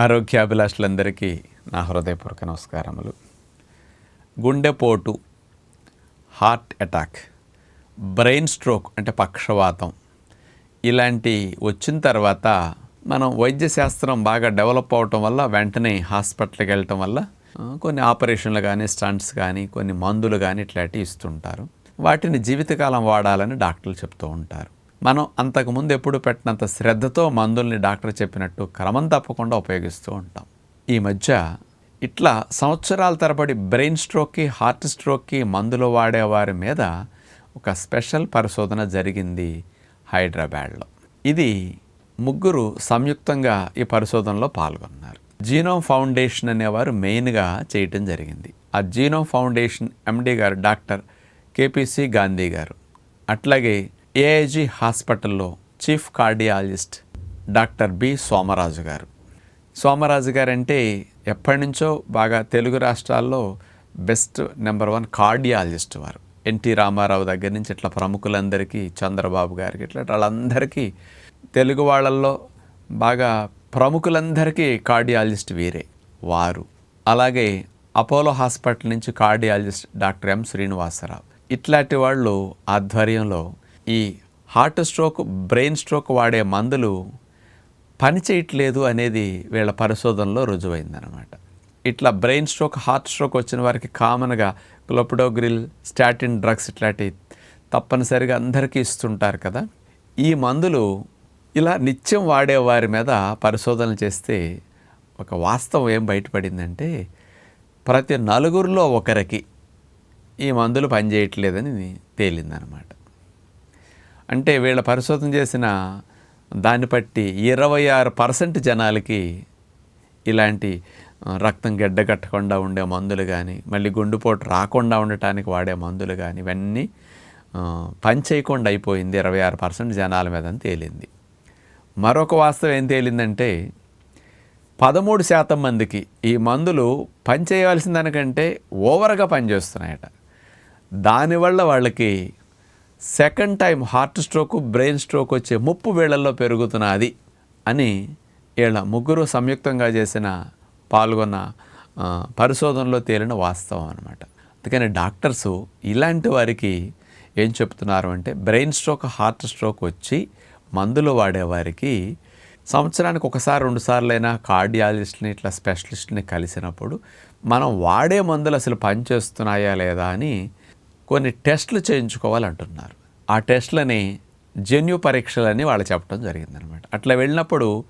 ఆరోగ్యాభిలాషులందరికీ నా హృదయపూర్వక నమస్కారములు. గుండెపోటు హార్ట్ అటాక్ బ్రెయిన్ స్ట్రోక్ అంటే పక్షవాతం ఇలాంటి వచ్చిన తర్వాత మనం వైద్య శాస్త్రం బాగా డెవలప్ అవటం వల్ల వెంటనే హాస్పిటల్కి వెళ్ళటం వల్ల కొన్ని ఆపరేషన్లు కానీ స్టంట్స్ కానీ కొన్ని మందులు కానీ ఇట్లాంటివి ఇస్తుంటారు. వాటిని జీవితకాలం వాడాలని డాక్టర్లు చెప్తూ ఉంటారు. మనం అంతకుముందు ఎప్పుడు పెట్టినంత శ్రద్ధతో మందుల్ని డాక్టర్ చెప్పినట్టు క్రమం తప్పకుండా ఉపయోగిస్తూ ఉంటాం. ఈ మధ్య ఇట్లా సంవత్సరాల తరబడి బ్రెయిన్ స్ట్రోక్కి హార్ట్ స్ట్రోక్కి మందులు వాడేవారి మీద ఒక స్పెషల్ పరిశోధన జరిగింది హైదరాబాద్లో. ఇది ముగ్గురు సంయుక్తంగా ఈ పరిశోధనలో పాల్గొన్నారు. జీనోమ్ ఫౌండేషన్ అనేవారు మెయిన్గా చేయటం జరిగింది. ఆ జీనోమ్ ఫౌండేషన్ ఎండి గారు డాక్టర్ కేపీసీ గాంధీ గారు. అట్లాగే ఏఐజీ హాస్పిటల్లో chief cardiologist doctor B Somaraju గారు. సోమరాజు గారు అంటే ఎప్పటి నుంచో బాగా తెలుగు రాష్ట్రాల్లో బెస్ట్ నెంబర్ వన్ కార్డియాలజిస్ట్ వారు. ఎన్టీ రామారావు దగ్గర నుంచి ఇట్లా ప్రముఖులందరికీ చంద్రబాబు గారికి ఇట్లా వాళ్ళందరికీ తెలుగు వాళ్ళల్లో బాగా ప్రముఖులందరికీ కార్డియాలజిస్ట్ వీరే వారు. అలాగే అపోలో హాస్పిటల్ నుంచి కార్డియాలజిస్ట్ డాక్టర్ ఎం శ్రీనివాసరావు. ఇట్లాంటి వాళ్ళు ఆధ్వర్యంలో ఈ హార్ట్ స్ట్రోక్ బ్రెయిన్ స్ట్రోక్ వాడే మందులు పనిచేయట్లేదు అనేది వీళ్ళ పరిశోధనలో రుజువైందనమాట ఇట్లా బ్రెయిన్ స్ట్రోక్ హార్ట్ స్ట్రోక్ వచ్చిన వారికి కామన్గా క్లోపిడోగ్రిల్ స్టాటిన్ డ్రగ్స్ ఇట్లాంటి తప్పనిసరిగా అందరికీ ఇస్తుంటారు కదా. ఈ మందులు ఇలా నిత్యం వాడే వారి మీద పరిశోధనలు చేస్తే ఒక వాస్తవం ఏం బయటపడిందంటే ప్రతి నలుగురిలో ఒకరికి ఈ మందులు పనిచేయట్లేదని తేలిందనమాట అంటే వీళ్ళ పరిశోధన చేసిన దాన్ని బట్టి ఇరవై ఆరు పర్సెంట్ జనాలకి ఇలాంటి రక్తం గడ్డగట్టకుండా ఉండే మందులు కానీ మళ్ళీ గుండెపోటు రాకుండా ఉండటానికి వాడే మందులు కానీ ఇవన్నీ పనిచేయకుండా పని చేయకుండా అయిపోయింది ఇరవై ఆరు పర్సెంట్ జనాల మీద అని తేలింది. మరొక వాస్తవం ఏం తేలిందంటే పదమూడు శాతం మందికి ఈ మందులు పనిచేయవలసిన దానికంటే ఓవర్గా పనిచేస్తున్నాయట. దానివల్ల వాళ్ళకి second time heart stroke brain stroke వచ్చే ముప్పు వేళల్లో పెరుగుతున్నది అని వీళ్ళ ముగ్గురు సంయుక్తంగా చేసిన పాల్గొన్న పరిశోధనలో తేలిన వాస్తవం అనమాట అందుకని డాక్టర్స్ ఇలాంటి వారికి ఏం చెప్తున్నారు అంటే బ్రెయిన్ స్ట్రోక్ హార్ట్ స్ట్రోక్ వచ్చి మందులు వాడేవారికి సంవత్సరానికి ఒకసారి రెండుసార్లైనా కార్డియాలజిస్ట్ని ఇట్లా స్పెషలిస్ట్ని కలిసినప్పుడు మనం వాడే మందులు అసలు పనిచేస్తున్నాయా లేదా అని కొన్ని టెస్టులు చేయించుకోవాలంటున్నారు. ఆ టెస్టులని జన్యు పరీక్షలని వాళ్ళు చెప్పడం జరిగిందనమాట. అట్లా వెళ్ళినప్పుడు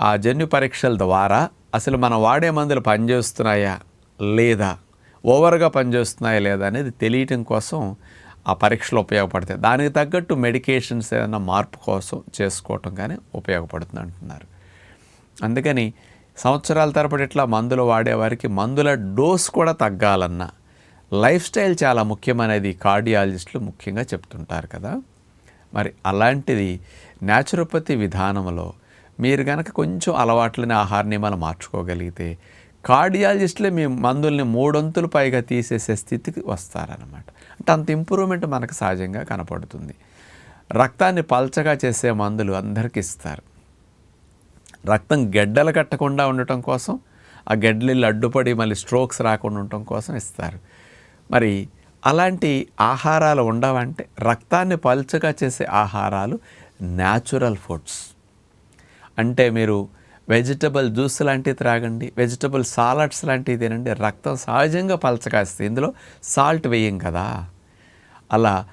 ఆ జన్యు పరీక్షల ద్వారా అసలు మనం వాడే మందులు పనిచేస్తున్నాయా లేదా? ఓవర్గా పనిచేస్తున్నాయా లేదా అనేది తెలియటం కోసం ఆ పరీక్షలు ఉపయోగపడతాయి. దానికి తగ్గట్టు మెడికేషన్స్ ఏదైనా మార్పు కోసం చేసుకోవటం కానీ ఉపయోగపడుతుంది అంటున్నారు. అందుకని సంవత్సరాల తరబడి ఇట్లా మందులు వాడేవారికి మందుల డోస్ కూడా తగ్గాలన్నా లైఫ్ స్టైల్ చాలా ముఖ్యమనేది కార్డియాలజిస్టులు ముఖ్యంగా చెప్తుంటారు కదా. మరి అలాంటిది న్యాచురోపతి విధానంలో మీరు కనుక కొంచెం అలవాట్లని ఆహార నియమాలు మార్చుకోగలిగితే కార్డియాలజిస్టులే మీ మందుల్ని మూడొంతులు పైగా తీసేసే స్థితికి వస్తారనమాట అంటే అంత ఇంప్రూవ్మెంట్ మనకు సహజంగా కనపడుతుంది. రక్తాన్ని పల్చగా చేసే మందులు అందరికీ ఇస్తారు. రక్తం గెడ్డలు కట్టకుండా ఉండటం కోసం ఆ గెడ్డలు అడ్డుపడి మళ్ళీ స్ట్రోక్స్ రాకుండా ఉండటం కోసం ఇస్తారు. మరి అలాంటి ఆహారాలు ఉండవంటే రక్తాన్ని పల్చగా చేసే ఆహారాలు న్యాచురల్ ఫుడ్స్ అంటే మీరు వెజిటబుల్ జ్యూస్ లాంటివి త్రాగండి వెజిటబుల్ సాలడ్స్ లాంటివి తినండి రక్తం సహజంగా పలచకాస్తుంది ఇందులో సాల్ట్ వేయం కదా. అలా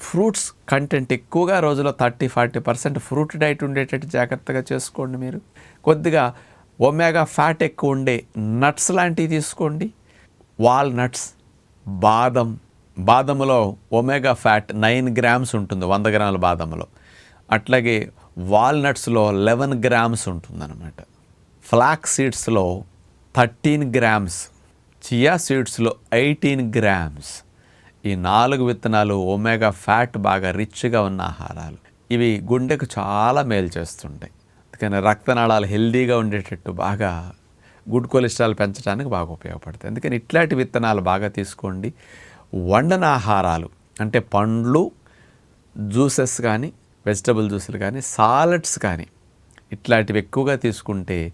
ఫ్రూట్స్ కంటెంట్ ఎక్కువగా రోజులో thirty forty percent fruit diet ఉండేటట్టు జాగ్రత్తగా చేసుకోండి మీరు. కొద్దిగా ఒమేగా ఫ్యాట్ ఎక్కువ ఉండే నట్స్ లాంటివి తీసుకోండి. వాల్నట్స్ బాదం బాదములో ఒమేగా ఫ్యాట్ నైన్ గ్రామ్స్ ఉంటుంది వంద గ్రాముల బాదంలో అట్లాగే వాల్నట్స్లో లెవెన్ గ్రామ్స్ ఉంటుందన్నమాట. ఫ్లాక్ సీడ్స్లో థర్టీన్ గ్రామ్స్ చియా సీడ్స్లో ఎయిటీన్ గ్రామ్స్. ఈ నాలుగు విత్తనాలు ఒమేగా ఫ్యాట్ బాగా రిచ్గా ఉన్న ఆహారాలు. ఇవి గుండెకు చాలా మేలు చేస్తుంటాయి. అందుకని రక్తనాళాలు హెల్దీగా ఉండేటట్టు బాగా గుడ్ కొలెస్ట్రాల్ పెంచడానికి బాగా ఉపయోగపడతాయి. అందుకని ఇట్లాంటి విత్తనాలు బాగా తీసుకోండి. వండన ఆహారాలు అంటే పండ్లు జ్యూసెస్ కానీ వెజిటబుల్ జ్యూసులు కానీ సాలడ్స్ కానీ ఇట్లాంటివి ఎక్కువగా తీసుకుంటే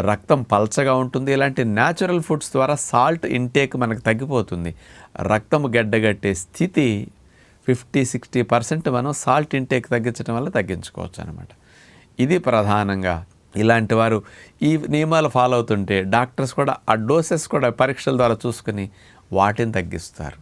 రక్తం పల్చగా ఉంటుంది. ఇలాంటి న్యాచురల్ ఫుడ్స్ ద్వారా సాల్ట్ ఇంటేక్ మనకు తగ్గిపోతుంది. రక్తం గడ్డగట్టే స్థితి ఫిఫ్టీ సిక్స్టీ పర్సెంట్ మనం సాల్ట్ ఇంటేక్ తగ్గించడం వల్ల తగ్గించుకోవచ్చు అనమాట ఇది ప్రధానంగా ఇలాంటి వారు ఈ నియమాలు ఫాలో అవుతుంటే డాక్టర్స్ కూడా ఆ డోసెస్ కూడా పరీక్షల ద్వారా చూసుకుని వాటిని తగ్గిస్తారు.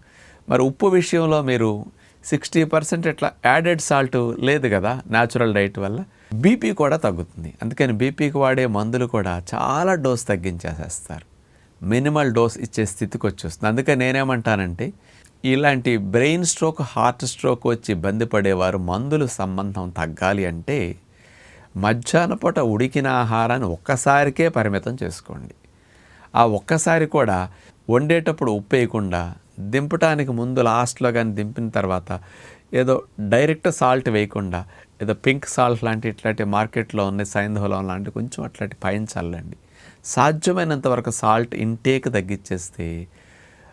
మరి ఉప్పు విషయంలో మీరు సిక్స్టీ పర్సెంట్ ఇట్లా యాడెడ్ సాల్ట్ లేదు కదా న్యాచురల్ డైట్ వల్ల బీపీ కూడా తగ్గుతుంది. అందుకని బీపీకి వాడే మందులు కూడా చాలా డోస్ తగ్గించేసేస్తారు. మినిమల్ డోస్ ఇచ్చే స్థితికి వచ్చేస్తుంది. అందుకని నేనేమంటానంటే ఇలాంటి బ్రెయిన్ స్ట్రోక్ హార్ట్ స్ట్రోక్ వచ్చి ఇబ్బంది పడేవారు మందులు సంబంధం తగ్గాలి అంటే మధ్యాహ్న పూట ఉడికిన ఆహారాన్ని ఒక్కసారికే పరిమితం చేసుకోండి. ఆ ఒక్కసారి కూడా వండేటప్పుడు ఉప్పు వేయకుండా దింపటానికి ముందు లాస్ట్లో కానీ దింపిన తర్వాత ఏదో డైరెక్ట్ సాల్ట్ వేయకుండా ఏదో పింక్ సాల్ట్ లాంటి ఇట్లాంటి మార్కెట్లో ఉన్న సైంధవలం లాంటి కొంచెం అట్లాంటి పైన చల్లండి. సాధ్యమైనంత వరకు సాల్ట్ ఇంటేక్ తగ్గించేస్తే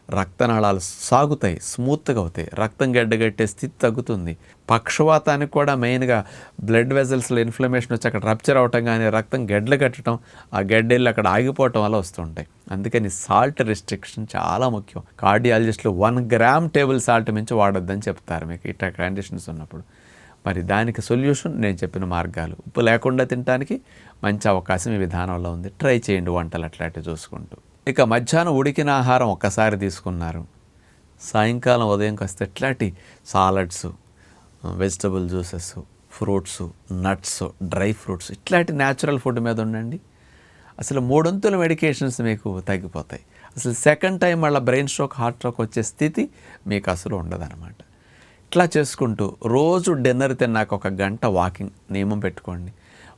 రక్తనాళాలు సాగుతాయి స్మూత్గా అవుతాయి. రక్తం గడ్డగట్టే స్థితి తగ్గుతుంది. పక్షవాతానికి కూడా మెయిన్గా బ్లడ్ వెజల్స్లో ఇన్ఫ్లమేషన్ వచ్చి అక్కడ రప్చర్ అవటం కానీ రక్తం గడ్డలు కట్టడం ఆ గడ్డెళ్ళి అక్కడ ఆగిపోవటం వల్ల వస్తుంటాయి. అందుకని సాల్ట్ రిస్ట్రిక్షన్ చాలా ముఖ్యం. కార్డియాలజిస్టులు వన్ గ్రామ్ టేబుల్ సాల్ట్ మించి వాడొద్దని చెప్తారు మీకు ఇట్లా కండిషన్స్ ఉన్నప్పుడు. మరి దానికి సొల్యూషన్ నేను చెప్పిన మార్గాలు. ఉప్పు లేకుండా తినడానికి మంచి అవకాశం ఈ విధానంలో ఉంది. ట్రై చేయండి వంటలు అట్లాంటివి చూసుకుంటూ. ఇక మధ్యాహ్నం ఉడికిన ఆహారం ఒక్కసారి తీసుకున్నారు. సాయంకాలం ఉదయం కాస్త ఎట్లాంటి salads vegetable juices fruits nuts dry fruits ఇట్లాంటి న్యాచురల్ ఫుడ్ మీద ఉండండి. అసలు మూడొంతుల మెడికేషన్స్ మీకు తగ్గిపోతాయి. అసలు సెకండ్ టైం మళ్ళీ బ్రెయిన్ స్ట్రోక్ హార్ట్ స్ట్రోక్ వచ్చే స్థితి మీకు అసలు ఉండదన్నమాట. ఇట్లా చేసుకుంటూ రోజు డిన్నర్ తిన్నాక ఒక గంట వాకింగ్ నియమం పెట్టుకోండి.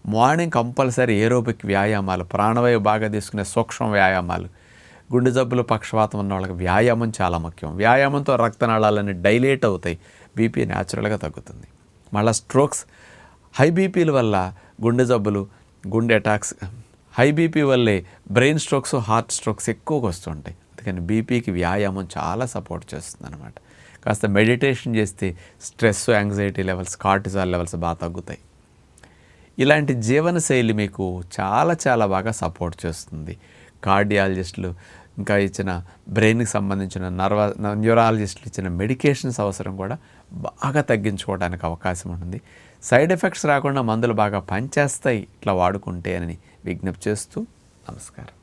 మార్నింగ్ కంపల్సరీ ఏరోబిక్ వ్యాయామాలు ప్రాణవాయువు బాగా తీసుకునే సూక్ష్మ వ్యాయామాలు గుండె జబ్బులు పక్షవాతం ఉన్న వాళ్ళకి వ్యాయామం చాలా ముఖ్యం. వ్యాయామంతో రక్తనాళాలన్నీ డైలేట్ అవుతాయి. బీపీ న్యాచురల్గా తగ్గుతుంది. మళ్ళీ స్ట్రోక్స్ హై బీపీల వల్ల గుండె జబ్బులు గుండె అటాక్స్ హై బీపీ వల్లే బ్రెయిన్ స్ట్రోక్స్ హార్ట్ స్ట్రోక్స్ ఎక్కువగా వస్తుంటాయి. అందుకని బీపీకి వ్యాయామం చాలా సపోర్ట్ చేస్తుంది అనమాట కాస్త మెడిటేషన్ చేస్తే stress anxiety levels cortisol levels బాగా తగ్గుతాయి. ఇలాంటి జీవనశైలి మీకు చాలా చాలా బాగా సపోర్ట్ చేస్తుంది. కార్డియాలజిస్టులు ఇంకా ఇచ్చిన బ్రెయిన్కి సంబంధించిన నర్వ న్యూరాలజిస్టులు ఇచ్చిన మెడికేషన్స్ అవసరం కూడా బాగా తగ్గించుకోవడానికి అవకాశం ఉంటుంది. సైడ్ ఎఫెక్ట్స్ రాకుండా మందులు బాగా పనిచేస్తాయి ఇట్లా వాడుకుంటే అని విజ్ఞప్తి చేస్తూ నమస్కారం.